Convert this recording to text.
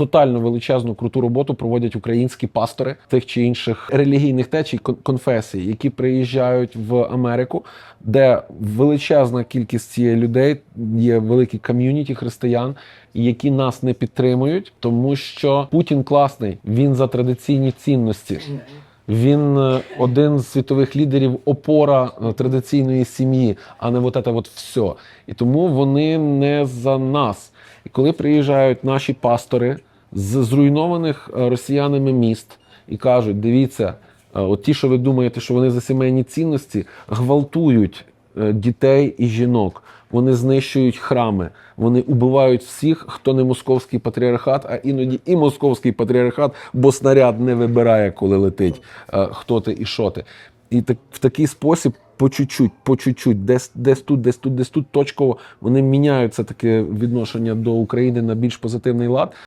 тотально величезну круту роботу проводять українські пастори тих чи інших релігійних течій конфесій, які приїжджають в Америку, де величезна кількість цієї людей є великі ком'юніті християн, які нас не підтримують, тому що Путін класний, він за традиційні цінності. Він е, один з світових лідерів, опора е, традиційної сім'ї, а не вот це от все. І тому вони не за нас. І коли приїжджають наші пастори з зруйнованих е, росіянами міст і кажуть: дивіться, е, от ті, що ви думаєте, що вони за сімейні цінності, гвалтують е, дітей і жінок. Вони знищують храми, вони убивають всіх, хто не московський патріархат, а іноді і московський патріархат, бо снаряд не вибирає, коли летить, хто ти і що ти. І так в такий спосіб по чуть-чуть, по чуть-чуть, десь, десь тут, десь тут, десь тут точково вони міняють це таке відношення до України на більш позитивний лад.